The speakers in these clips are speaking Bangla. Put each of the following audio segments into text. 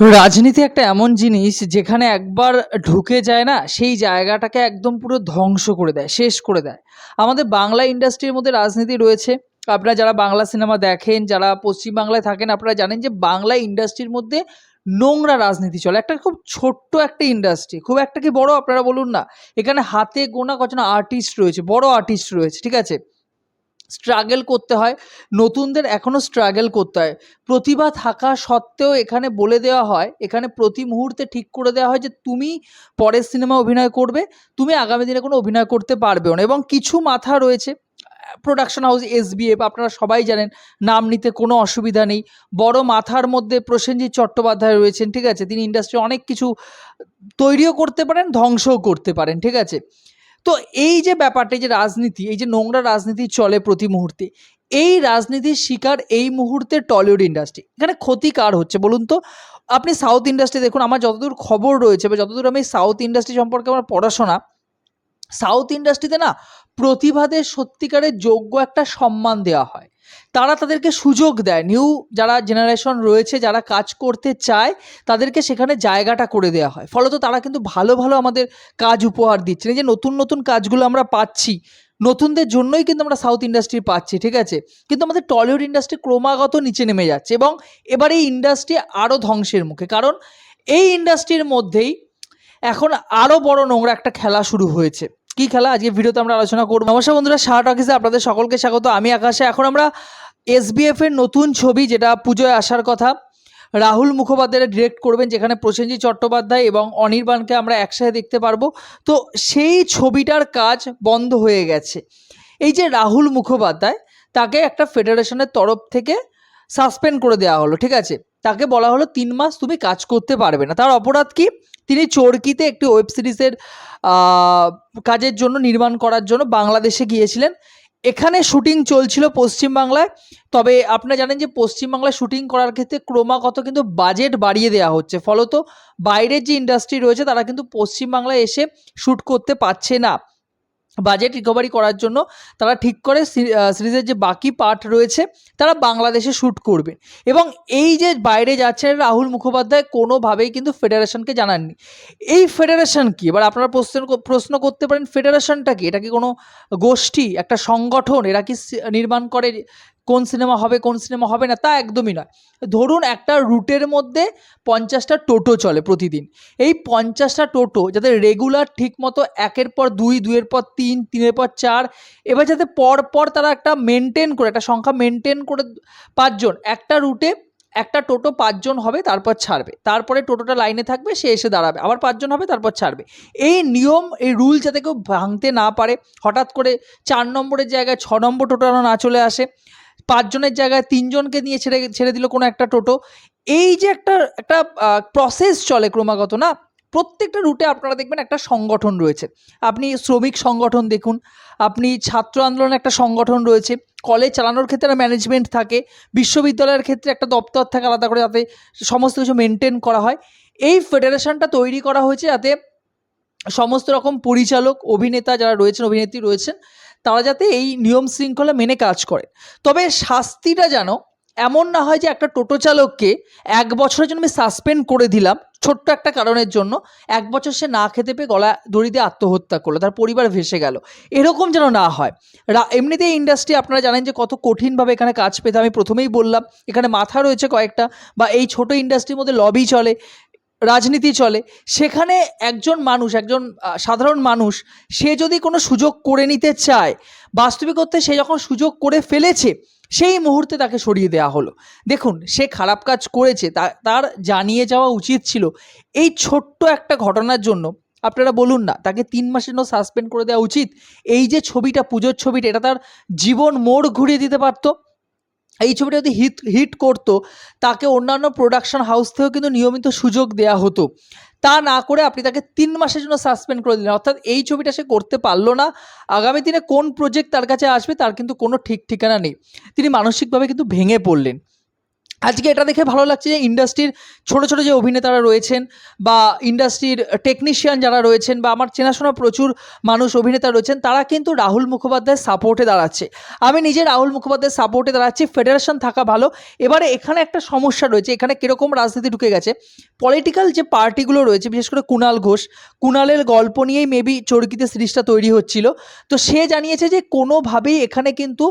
রাজনীতি একটা এমন জিনিস যেখানে একবার ঢুকে যায় না, সেই জায়গাটাকে একদম পুরো ধ্বংস করে দেয়, শেষ করে দেয়। আমাদের বাংলা ইন্ডাস্ট্রির মধ্যে রাজনীতি রয়েছে। আপনারা যারা বাংলা সিনেমা দেখেন, যারা পশ্চিমবাংলায় থাকেন, আপনারা জানেন যে বাংলা ইন্ডাস্ট্রির মধ্যে নোংরা রাজনীতি চলে। একটা খুব ছোট্ট একটা ইন্ডাস্ট্রি খুব একটা কি বড় আপনারা বলুন না। এখানে হাতে গোনা কজন আর্টিস্ট রয়েছে, বড় আর্টিস্ট রয়েছে, ঠিক আছে? স্ট্রাগল করতে হয়। নতুনদের এখনও স্ট্রাগল করতে হয়। প্রতিভা থাকা সত্ত্বেও এখানে বলে দেওয়া হয়, এখানে প্রতি মুহূর্তে ঠিক করে দেওয়া হয় যে, তুমি পরের সিনেমা অভিনয় করবে, তুমি আগামী দিনে কোনো অভিনয় করতে পারবেও না। এবং কিছু মাথা রয়েছে প্রোডাকশন হাউস এস এসবিএফ আপনারা সবাই জানেন, নাম নিতে কোনো অসুবিধা নেই। বড় মাথার মধ্যে প্রসেনজিৎ চট্টোপাধ্যায় রয়েছেন, ঠিক আছে? তিনি ইন্ডাস্ট্রি অনেক কিছু তৈরিও করতে পারেন, ধ্বংসও করতে পারেন, ঠিক আছে? তো এই যে ব্যাপারটা যে রাজনীতি, এই যে নোংরা রাজনীতি চলে প্রতি মুহূর্তে, এই রাজনীতির শিকার এই মুহূর্তে টলিউড ইন্ডাস্ট্রি। এখানে ক্ষতি কার হচ্ছে বলুন তো? আপনি সাউথ ইন্ডাস্ট্রি দেখুন, আমার যতদূর খবর রয়েছে বা যতদূর আমি সাউথ ইন্ডাস্ট্রি সম্পর্কে আমার পড়াশোনা, সাউথ ইন্ডাস্ট্রিতে না প্রতিভাদের সত্যিকারের যোগ্য একটা সম্মান দেওয়া হয়। তারা তাদেরকে সুযোগ দেয়। নিউ যারা জেনারেশন রয়েছে, যারা কাজ করতে চায়, তাদেরকে সেখানে জায়গাটা করে দেওয়া হয়। ফলত তারা কিন্তু ভালো ভালো আমাদের কাজ উপহার দিচ্ছে যে নতুন নতুন কাজগুলো আমরা পাচ্ছি, নতুনদের জন্যই কিন্তু আমরা সাউথ ইন্ডাস্ট্রি পাচ্ছি, ঠিক আছে? কিন্তু আমাদের টলিউড ইন্ডাস্ট্রি ক্রমাগত নিচে নেমে যাচ্ছে এবং এবার এই ইন্ডাস্ট্রি আরও ধ্বংসের মুখে। কারণ এই ইন্ডাস্ট্রির মধ্যেই এখন আরও বড় নোংরা একটা খেলা শুরু হয়েছে। কি খেলা? আজকে ভিডিওতে আমরা আলোচনা করব। নমস্কার বন্ধুরা শাহ টকিসে আপনাদের সকলকে স্বাগত। আমি আকাশে। এখন আমরা এসবিএফ এর নতুন ছবি, যেটা পুজোয় আসার কথা, রাহুল মুখোপাধ্যায় ডিরেক্ট করবেন, যেখানে প্রসেনজিৎ চট্টোপাধ্যায় এবং অনির্বাণকে আমরা একসাথে দেখতে পারব। তো সেই ছবিটার কাজ বন্ধ হয়ে গেছে। এই যে রাহুল মুখোপাধ্যায়, তাকে একটা ফেডারেশনের তরফ থেকে সাসপেন্ড করে দেওয়া হলো, ঠিক আছে? তাকে বলা হলো, তিন মাস তুমি কাজ করতে পারবে না। তার অপরাধ কি? তিনি চরকিতে একটি ওয়েব সিরিজের কাজের জন্য, নির্মাণ করার জন্য বাংলাদেশে গিয়েছিলেন। এখানে শুটিং চলছিল পশ্চিমবাংলায়। তবে আপনারা জানেন যে পশ্চিমবাংলায় শুটিং করার ক্ষেত্রে ক্রমাগত কিন্তু বাজেট বাড়িয়ে দেওয়া হচ্ছে। ফলত বাইরের যে ইন্ডাস্ট্রি রয়েছে, তারা কিন্তু পশ্চিমবাংলায় এসে শ্যুট করতে পারছে না। বাজেট রিকভারি করার জন্য তারা ঠিক করে সিরিজের যে বাকি পার্ট রয়েছে, তারা বাংলাদেশে শ্যুট করবে। এবং এই যে বাইরে যাচ্ছেন রাহুল মুখোপাধ্যায়, কোনোভাবেই কিন্তু ফেডারেশনকে জানাননি। এই ফেডারেশন কি? এবার আপনারা প্রশ্ন প্রশ্ন করতে পারেন ফেডারেশনটা কি? এটা কি কোনো গোষ্ঠী, একটা সংগঠন? এরা কি নির্মাণ করে? কোন সিনেমা হবে, কোন সিনেমা হবে না, তা একদমই নয়। ধরুন একটা রুটের মধ্যে পঞ্চাশটা টোটো চলে প্রতিদিন। এই পঞ্চাশটা টোটো যাতে রেগুলার ঠিক মতো একের পর দুই, দুইয়ের পর তিন, তিনের পর চার, এবার যাতে পর পর তারা একটা মেনটেন করে, একটা সংখ্যা মেনটেন করে পাঁচজন, একটা রুটে একটা টোটো পাঁচজন হবে, তারপর ছাড়বে। তারপরে টোটোটা লাইনে থাকবে, সে এসে দাঁড়াবে। আবার পাঁচজন হবে, তারপর ছাড়বে। এই নিয়ম, এই রুল যাতে কেউ ভাঙতে না পারে, হঠাৎ করে চার নম্বরের জায়গায় ছ নম্বর টোটো না চলে আসে পাঁচজনের জায়গায় তিনজনকে নিয়ে ছেড়ে ছেড়ে দিল কোনো একটা টোটো। এই যে একটা একটা প্রসেস চলে ক্রমাগত না? প্রত্যেকটা রুটে আপনারা দেখবেন একটা সংগঠন রয়েছে। আপনি শ্রমিক সংগঠন দেখুন, আপনি ছাত্র আন্দোলন একটা সংগঠন রয়েছে। কলেজ চালানোর ক্ষেত্রে ম্যানেজমেন্ট থাকে, বিশ্ববিদ্যালয়ের ক্ষেত্রে একটা দপ্তর থাকে আলাদা করে যাতে সমস্ত কিছু মেনটেন করা হয়। এই ফেডারেশনটা তৈরি করা হয়েছে যাতে সমস্ত রকম পরিচালক, অভিনেতা যারা রয়েছেন, অভিনেত্রী রয়েছেন তারা যাতে এই নিয়ম শৃঙ্খলা মেনে কাজ করে। তবে শাস্তিটা যেন এমন না হয় যে একটা টোটো চালককে এক বছরের জন্য আমি সাসপেন্ড করে দিলাম ছোট্ট একটা কারণের জন্য, এক বছর সে না খেতে পেয়ে গলা দড়ি দিয়ে আত্মহত্যা করল, তার পরিবার ভেসে গেল। এরকম যেন না হয়। এমনিতেই ইন্ডাস্ট্রি আপনারা জানেন যে কত কঠিনভাবে এখানে কাজ পেতে আমি প্রথমেই বললাম, এখানে মাথা রয়েছে কয়েকটা বা এই ছোট ইন্ডাস্ট্রির মধ্যে লবি চলে। রাজনীতি চলে, সেখানে একজন মানুষ, একজন সাধারণ মানুষ, সে যদি কোনো সুযোগ করে নিতে চায় বাস্তবিকতে সে যখন সুযোগ করে ফেলেছে, সেই মুহূর্তে তাকে সরিয়ে দেওয়া হলো। দেখুন, সে খারাপ কাজ করেছে তার জানিয়ে যাওয়া উচিত ছিল, এই ছোট্ট একটা ঘটনার জন্য, আপনারা বলুন না, তাকে তিন মাসের জন্য সাসপেন্ড করে দেওয়া উচিত? এই যে ছবিটা, পুজোর ছবিটা, এটা তার জীবন মোড় ঘুরিয়ে দিতে পারতো? এই ছবিটা যদি হিট হিট করতো, তাকে অন্যান্য প্রোডাকশন হাউস থেকেও কিন্তু নিয়মিত সুযোগ দেয়া হতো। তা না করে আপনি তাকে তিন মাসের জন্য সাসপেন্ড করে দিলেন। অর্থাৎ এই ছবিটা সে করতে পারল না। আগামী দিনে কোন প্রজেক্ট তার কাছে আসবে, তার কিন্তু কোনো ঠিক ঠিকানা নেই। তিনি মানসিকভাবে কিন্তু ভেঙে পড়লেন। আজকে এটা দেখে ভালো লাগছে যে ইন্ডাস্ট্রির ছোট ছোট যে অভিনেতারা রয়েছেন বা ইন্ডাস্ট্রির টেকনিশিয়ান যারা রয়েছেন বা আমার চেনাশোনা প্রচুর মানুষ অভিনেতা রয়েছেন, তারা কিন্তু রাহুল মুখোপাধ্যায়ের সাপোর্টে দাঁড়াচ্ছে। আমি নিজে রাহুল মুখোপাধ্যায়ের সাপোর্টে দাঁড়াচ্ছি ফেডারেশন থাকা ভালো। এবারে এখানে একটা সমস্যা রয়েছে, এখানে কীরকম রাজনীতি ঢুকে গেছে? পলিটিক্যাল যে পার্টিগুলো রয়েছে, বিশেষ করে কুণাল ঘোষ কুণালের গল্প নিয়েই মেবি চরকিতে সিরিজটা তৈরি হচ্ছিল। তো সে জানিয়েছে যে কোনোভাবেই এখানে কিন্তু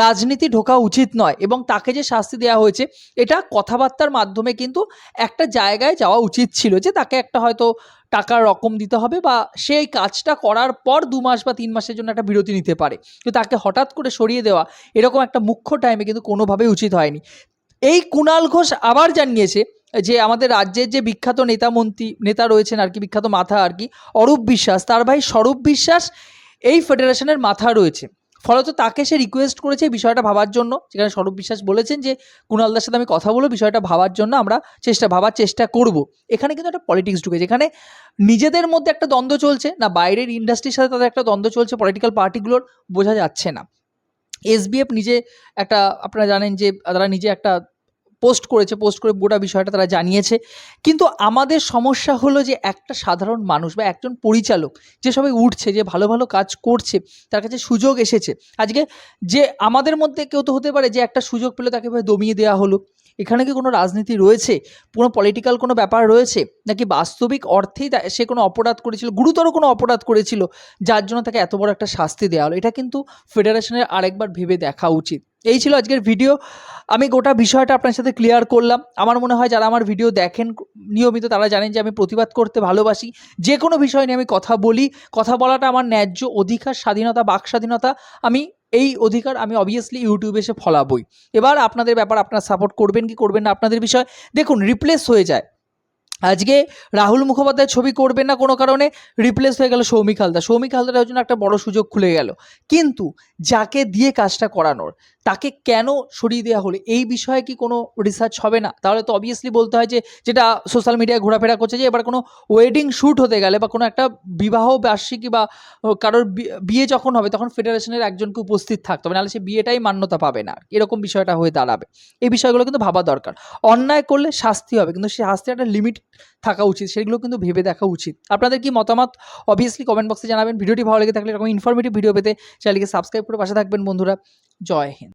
রাজনীতি ঢোকা উচিত নয় এবং তাকে যে শাস্তি দেওয়া হয়েছে এটা কথাবার্তার মাধ্যমে কিন্তু একটা জায়গায় যাওয়া উচিত ছিল যে তাকে একটা হয়তো টাকার রকম দিতে হবে বা সেই কাজটা করার পর দু মাস বা তিন মাসের জন্য একটা বিরতি নিতে পারে। তো তাকে হঠাৎ করে সরিয়ে দেওয়া এরকম একটা মুখ্য টাইমে কিন্তু কোনোভাবেই উচিত হয়নি। এই কুণাল ঘোষ আবার জানিয়েছে যে আমাদের রাজ্যের যে বিখ্যাত নেতা মন্ত্রী, নেতা রয়েছেন আর কি, বিখ্যাত মাথা আর কি, অরূপ বিশ্বাস, তার ভাই স্বরূপ বিশ্বাস এই ফেডারেশনের মাথা রয়েছে। ফলত তাকে সে রিকোয়েস্ট করেছে বিষয়টা ভাবার জন্য। যেখানে স্বরূপ বিশ্বাস বলেছেন যে কুণালদার সাথে আমি কথা বলব, বিষয়টা ভাবার জন্য আমরা চেষ্টা, ভাবার চেষ্টা করব। এখানে কিন্তু একটা পলিটিক্স ঢুকে যেখানে নিজেদের মধ্যে একটা দ্বন্দ্ব চলছে, না বাইরের ইন্ডাস্ট্রির সাথে তাদের একটা দ্বন্দ্ব চলছে পলিটিক্যাল পার্টিগুলোর বোঝা যাচ্ছে না। এসবিএফ নিজে একটা, আপনারা জানেন যে, তারা নিজে একটা পোস্ট করেছে, পোস্ট করে গোটা বিষয়টা তারা জানিয়েছে। কিন্তু আমাদের সমস্যা হলো যে একটা সাধারণ মানুষ বা একজন পরিচালক যে সবাই উঠছে, যে ভালো ভালো কাজ করছে, তার কাছে সুযোগ এসেছে। আজকে যে আমাদের মধ্যে কেউ তো হতে পারে যে একটা সুযোগ পেলে তাকে দমিয়ে দেওয়া হলো। এখানে কি কোনো রাজনীতি রয়েছে? কোনো পলিটিক্যাল কোনো ব্যাপার রয়েছে? নাকি বাস্তবিক অর্থেই সে কোনো অপরাধ করেছিল? গুরুতর কোনো অপরাধ করেছিল? যার জন্য তাকে এত বড় একটা শাস্তি দেওয়া হলো? এটা কিন্তু ফেডারেশনের আরেকবার ভেবে দেখা উচিত। এই ছিল আজকের ভিডিও আমি গোটা বিষয়টা আপনার সাথে ক্লিয়ার করলাম। আমার মনে হয় যারা আমার ভিডিও দেখেন, নিয়মিত তারা জানেন যে আমি প্রতিবাদ করতে ভালোবাসি। যে কোনো বিষয় নিয়ে আমি কথা বলি। কথা বলাটা আমার ন্যায্য অধিকার, স্বাধীনতা, বাক স্বাধীনতা আমি এই অধিকার আমি অবভিয়াসলি ইউটিউবে এসে ফলাবই। এবার আপনাদের ব্যাপার আপনারা সাপোর্ট করবেন কি করবেন না আপনাদের বিষয় দেখুন রিপ্লেস হয়ে যায়। আজকে রাহুল মুখোপাধ্যায় ছবি করবেন না কোনো কারণে রিপ্লেস হয়ে গেল সৌমিক হালদার। সৌমিক হালদারের জন্য একটা বড় সুযোগ খুলে গেল। কিন্তু যাকে দিয়ে কাজটা করানোর, তাকে কেন সরিয়ে দেওয়া হলো, এই বিষয়ে কি কোনো রিসার্চ হবে না? তাহলে তো অবভিয়াসলি বলতে হয় যে, যেটা সোশ্যাল মিডিয়ায় ঘোরাফেরা করছে যে, এবার কোনো ওয়েডিং শ্যুট হতে গেলে বা কোনো একটা বিবাহ বার্ষিকী বা কারোর বিয়ে যখন হবে, তখন ফেডারেশনের একজনকে উপস্থিত থাকতে হবে, নাহলে সে বিয়েটাই মান্যতা পাবে না এরকম বিষয়টা হয়ে দাঁড়াবে। এই বিষয়গুলো কিন্তু ভাবা দরকার। অন্যায় করলে শাস্তি হবে, কিন্তু সেই শাস্তির একটা লিমিট থাকা উচিত, সেগুলো কিন্তু ভেবে দেখা উচিত। আপনাদের কি মতামত? অবভিয়াসলি কমেন্ট বক্সে জানাবেন। ভিডিওটি ভালো লেগে থাকলে এরকম ইনফরমেটিভ ভিডিও পেতে চ্যানেলকে সাবস্ক্রাইব করে পাশে থাকবেন বন্ধুরা। জয় হিন্দ।